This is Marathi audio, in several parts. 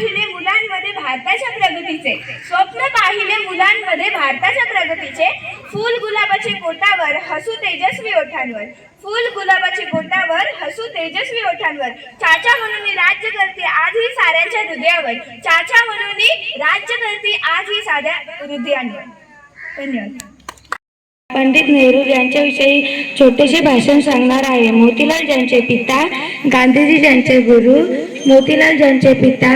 पाहिले मुलांमध्ये भारताच्या प्रगतीचे. स्वप्न पाहिले मुलांमध्ये भारताच्या प्रगतीचे. फुल गुलाबाचे पोटावर हसू तेजस्वी ओठांवर. फुल गुलाबाचे पोटावर हसू तेजस्वी ओठांवर. चाचा म्हणून मी राज्य करते आज ही साऱ्यांच्या हृदयावर. चाचा म्हणून मी राज्य करते आज ही साध्या हृदयांवर धन्यवाद. पंडित नेहरू यांच्याविषयी छोटेसे भाषण सांगणार आहे मोतीलाल ज्यांचे पिता गांधीजी ज्यांचे गुरु मोतीलाल ज्यांचे पिता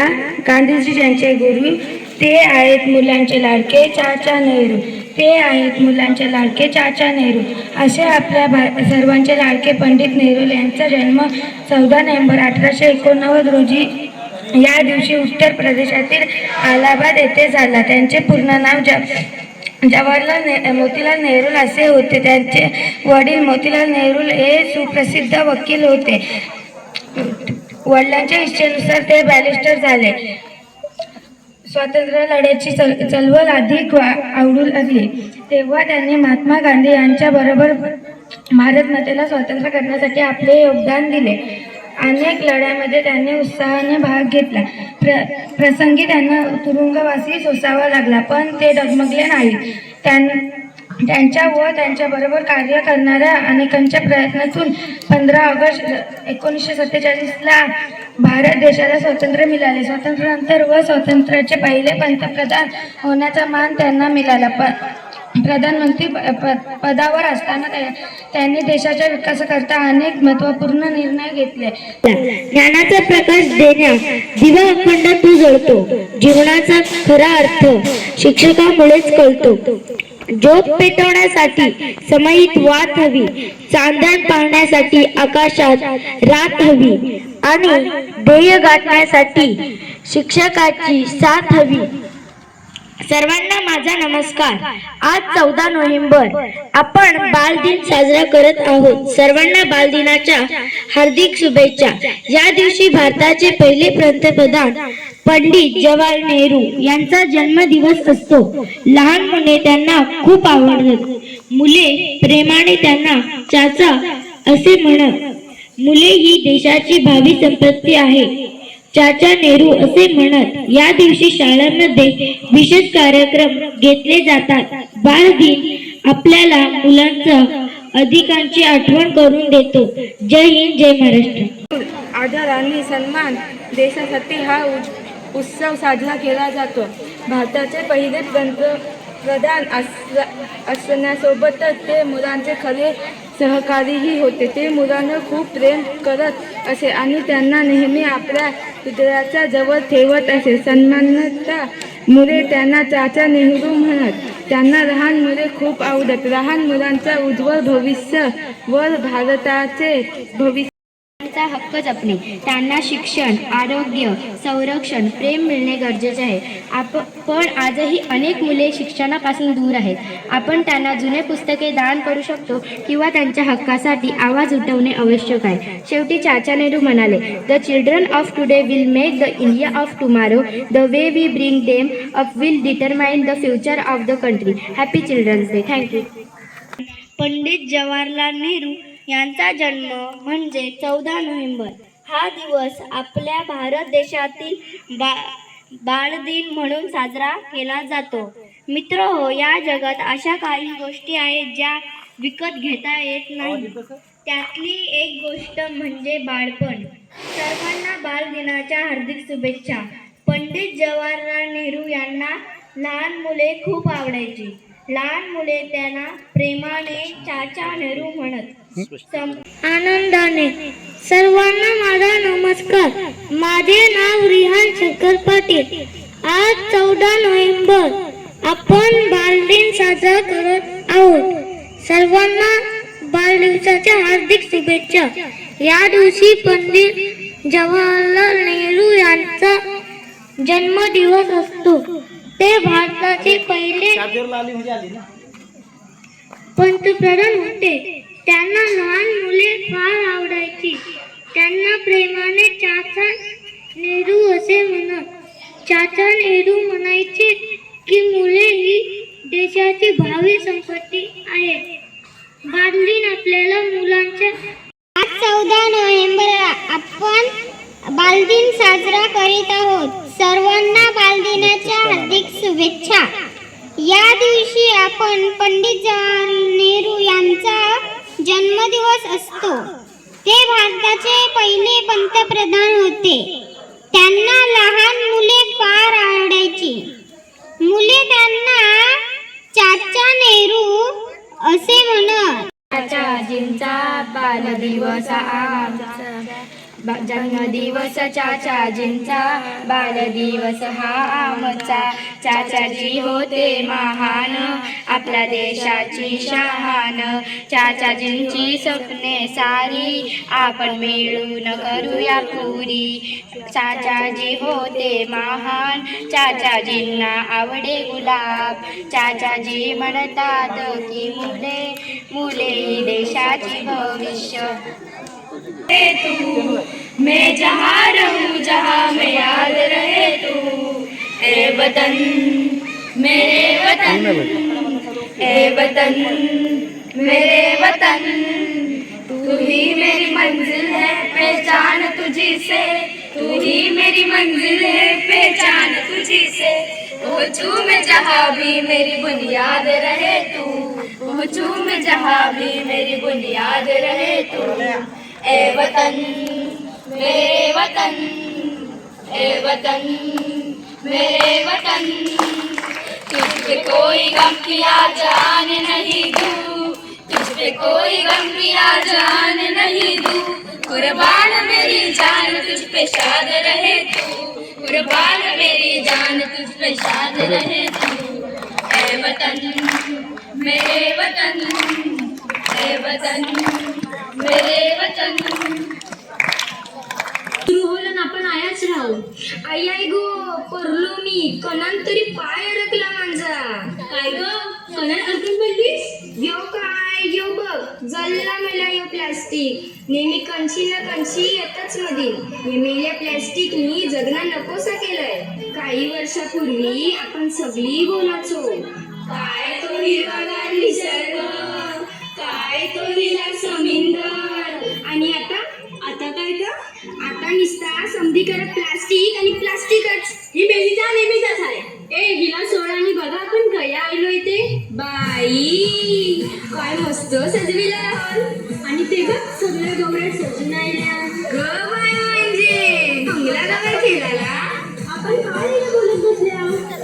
गांधीजी ज्यांचे गुरु ते आहेत मुलांचे लाडके चाचा नेहरू. ते आहेत मुलांचे लाडके चाचा नेहरू. असे आपल्या भा सर्वांचे लाडके पंडित नेहरू यांचा जन्म चौदा नोव्हेंबर अठराशे एकोणनव्वद रोजी या दिवशी उत्तर प्रदेशातील अलाहाबाद येथे झाला. त्यांचे पूर्ण नाव ज जवाहरलाल ने मोतीलाल नेहरू असे होते. त्यांचे वडील मोतीलाल नेहरू हे सुप्रसिद्ध वकील होते. वडिलांच्या इच्छेनुसार ते बॅरिस्टर झाले. स्वातंत्र्य लढ्याची चल चळवळ अधिक वा- आवडू लागली तेव्हा त्यांनी महात्मा गांधी यांच्या बरोबर भारत मातेला स्वातंत्र्य करण्यासाठी आपले योगदान दिले. अनेक लढ्यामध्ये त्यांनी उत्साहाने भाग घेतला. प्र प्रसंगी त्यांना तुरुंगवासी सोसावा लागला पण ते डगमगले नाही त्यां त्यांच्या व त्यांच्याबरोबर कार्य करणाऱ्या अनेकांच्या प्रयत्नातून पंधरा ऑगस्ट एकोणीसशे सत्तेचाळीसला भारत देशाला स्वातंत्र्य मिळाले. स्वातंत्र्यानंतर व स्वातंत्र्याचे पहिले पंतप्रधान होण्याचा मान त्यांना मिळाला. प प्रधानमंत्री प- पदावर असताना त्या- त्यांनी देशाच्या विकासाकरता अनेक महत्त्वपूर्ण निर्णय घेतले. ज्ञानाचा प्रकाश देण्या दिवा अखंड तू जळतो जीवनाचा खरा अर्थ शिक्षकामुळेच कळतो. ज्योत पेटवण्यासाठी समयित वात हवी. चांदण पाहण्यासाठी आकाशात रात हवी. आणि ध्येय गाठण्यासाठी शिक्षकाची साथ हवी. सर्वांना माझा नमस्कार. आज चौदा नोव्हेंबर. आपण बालदिन साजरा करत आहोत. सर्वांना बालदिनाच्या हार्दिक शुभेच्छा. या दिवशी भारताचे पहिले पंतप्रधान पंडित जवाहर नेहरू यांचा जन्मदिवस असतो. लहान मुले त्यांना खूप आवडतात. मुले प्रेमाने त्यांना चाचा असे म्हणत. मुले ही देशाची भावी संपत्ती आहे. चाचा नेहरू असे म्हणत या दिवशी शाळांमध्ये विशेष कार्यक्रम घेतले जातात. बाल दिन आपल्याला मुलांचा अधिकांची आठवण करून देतो. जय हिंद जय महाराष्ट्र. आदर आणि सन्मान देशासाठी हा उज- उत्सव साजरा केला जातो. भारताचे पहिले पंतप्रधान अस असण्यासोबतच ते मुलांचे खरे सहकारीही होते. ते मुलांना खूप प्रेम करत असे आणि त्यांना नेहमी आपल्या हृदयाच्या जवळ ठेवत असे. सन्मानता मुले त्यांना चाचा नेहरू म्हणत. त्यांना लहान मुले खूप आवडत. लहान मुलांचा उज्ज्वल भविष्य व भारताचे भविष्य चा हक्क जपणे. त्यांना शिक्षण आरोग्य संरक्षण प्रेम मिळणे गरजेचे आहे. आप पण आजही अनेक मुले शिक्षणापासून दूर आहेत. आपण त्यांना जुने पुस्तके दान करू शकतो किंवा त्यांच्या हक्कासाठी आवाज उठवणे आवश्यक आहे. शेवटी चाचा नेहरू म्हणाले the children of today will make the India of tomorrow the way we bring them up will determine the future of the country happy children's day thank you Pandit Jawaharlal Nehru यांचा जन्म म्हणजे चौदा नोव्हेंबर. हा दिवस आपल्या भारत देशातील बा बाळदिन म्हणून साजरा केला जातो. मित्र हो या जगात अशा काही गोष्टी आहेत ज्या विकत घेता येत नाही. त्यातली एक गोष्ट म्हणजे बाळपण. सर्वांना बालदिनाच्या हार्दिक शुभेच्छा. पंडित जवाहरलाल नेहरू यांना लहान मुले खूप आवडायची. लहान मुले त्यांना प्रेमाने चाचा नेहरू म्हणत. सम- आनंदाने. सर्वांना माझा नमस्कार. माझे नाव रिहान शंकर पाटील. आज चौदा नोव्हेंबर. आपण बालदिन साजरा करत आहोत. सर्वांना बालदिवसाच्या हार्दिक शुभेच्छा. या दिवशी पंडित जवाहरलाल नेहरू यांचा जन्मदिवस असतो. ते भारताचे पहिले पंतप्रधान होते. त्यांना लहान मुले फार आवडायची. त्यांना प्रेमाने चाचा नेहरू असे म्हणत चाचा नेहरू म्हणायचे की मुले ही देशाची भावी संपत्ती cinta pada dewasa saat. जन्मदिवस चाचाजींचा बालदिवस हा आमचा. चाचाजी होते महान आपल्या देशाची शहान. चाचाजींची स्वप्ने सारी आपण मिळून करूया पुरी. चाचाजी होते महान चाचाजींना आवडे गुलाब. चाचाजी म्हणतात की मुले मुले देशाची भविष्य. मैं जहाँ रहूँ, जहाँ मैं याद रहे तू। ए वतन, मेरे वतन ए वतन, मेरे वतन। तू ही मेरी मंजिल है, पहचान तुझी से तू ही मेरी मंजिल है, पहचान तुझी से पहुँचू मैं जहाँ भी मेरी बुनियाद रहे तू। पहुँचू मैं जहाँ भी मेरी बुनियाद रहे तू। ए वतन, मेरे वतन ए वतन, मेरे वतन। तुझ कोई गम किया जान नहीं दूँ तुझ कोई गम किया जान नहीं दूँ। कुर्बान मेरी जान तुझ पे शाद रहे तू, कुर्बान मेरी जान तुझ पे शाद रहे तू। ए वतन, मेरे वतन ए वतन। मेरे वतन। ना आपण आयाच राहू. आई आई गो परलो मी. कणान तरी पाय अडकला माझा. काय ग? कणान अडकून पडलीस? यो काय? यो बघ. जल्ला मला यो प्लास्टिक नेहमी कणशी ना कंची येतच मधी. हे मेल्या प्लॅस्टिकनी जगना नकोसा केलंय. काही वर्षापूर्वी आपण सगळी बोलाचो. काय तो हिरवागार निसर्ग? काय समिंदर. आणि आता आता काय तर आता निसता समधी करत प्लास्टिक आणि प्लास्टिकच ही मेलीचा नेहमीचाच आहे ए हिला सोड आणि बघा आपण कया आलो इथे. बाई काय मस्त सजविला हॉल आणि ते बघ सगळ्या गवऱ्या सजून आल्या ग बाय म्हणजे. चांगला गवऱ्या खेळायला आपण काय इथे बोलत बसल्या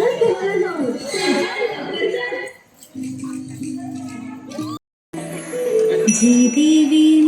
जय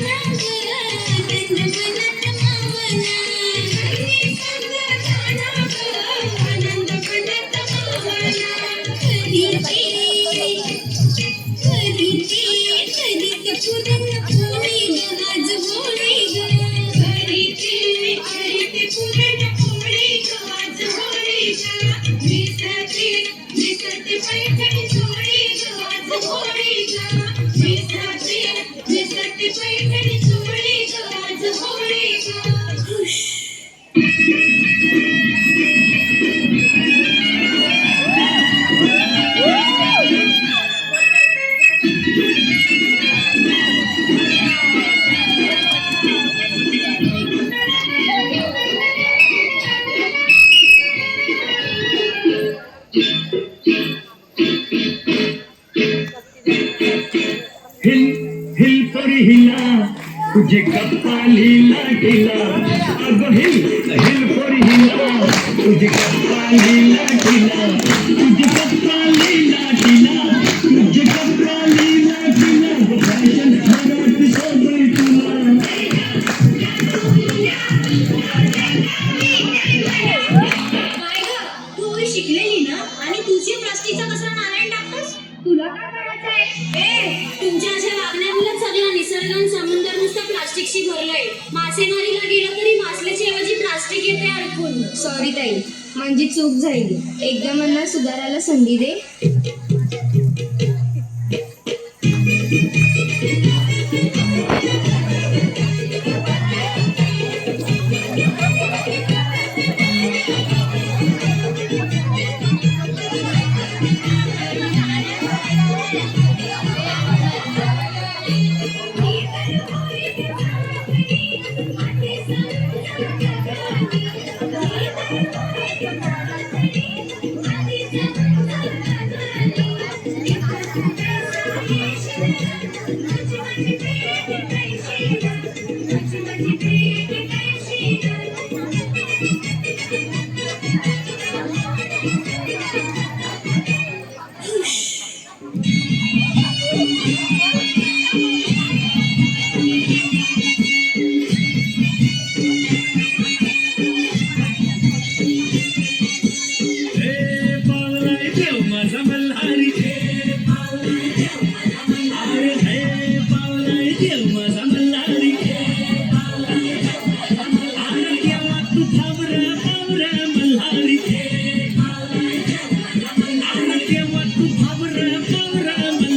Thank you. हिला तुझे गप्पा लिहिला हिला अगं हिल हिल Thank you.